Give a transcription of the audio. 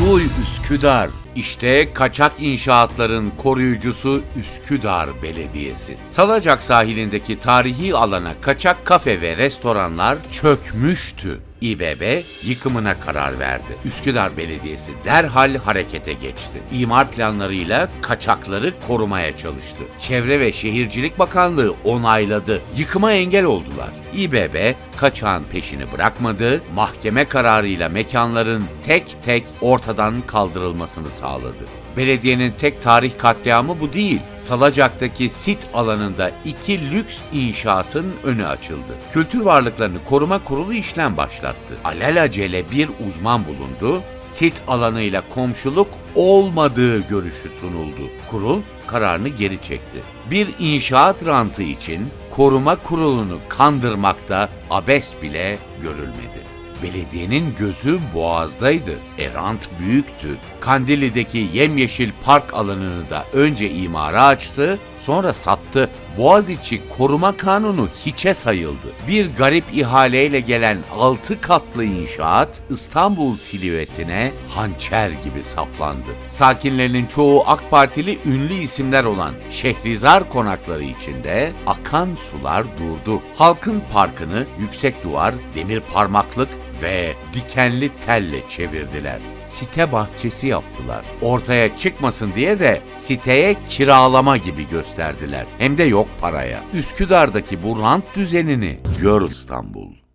Duy Üsküdar. İşte kaçak inşaatların koruyucusu Üsküdar Belediyesi. Salacak sahilindeki tarihi alana kaçak kafe ve restoranlar çökmüştü. İBB yıkımına karar verdi. Üsküdar Belediyesi derhal harekete geçti. İmar planlarıyla kaçakları korumaya çalıştı. Çevre ve Şehircilik Bakanlığı onayladı. Yıkıma engel oldular. İBB kaçağın peşini bırakmadı, mahkeme kararıyla mekanların tek tek ortadan kaldırılmasını sağladı. Belediyenin tek tarih katliamı bu değil. Salacak'taki sit alanında iki lüks inşaatın önü açıldı. Kültür varlıklarını koruma kurulu işlem başlattı. Alelacele bir uzman bulundu. Sit alanıyla komşuluk olmadığı görüşü sunuldu. Kurul kararını geri çekti. Bir inşaat rantı için koruma kurulunu kandırmakta abes bile görülmedi. Belediyenin gözü Boğaz'daydı. Erant büyüktü. Kandili'deki yemyeşil park alanını da önce imara açtı, sonra sattı. Boğaziçi Koruma Kanunu hiçe sayıldı. Bir garip ihaleyle gelen 6 katlı inşaat İstanbul silüetine hançer gibi saplandı. Sakinlerinin çoğu AK Partili ünlü isimler olan Şehrizar konakları içinde akan sular durdu. Halkın parkını yüksek duvar, demir parmaklık ve dikenli telle çevirdiler. Site bahçesi yaptılar. Ortaya çıkmasın diye de siteye kiralama gibi gösterdiler. Hem de yok paraya. Üsküdar'daki bu rant düzenini gör İstanbul.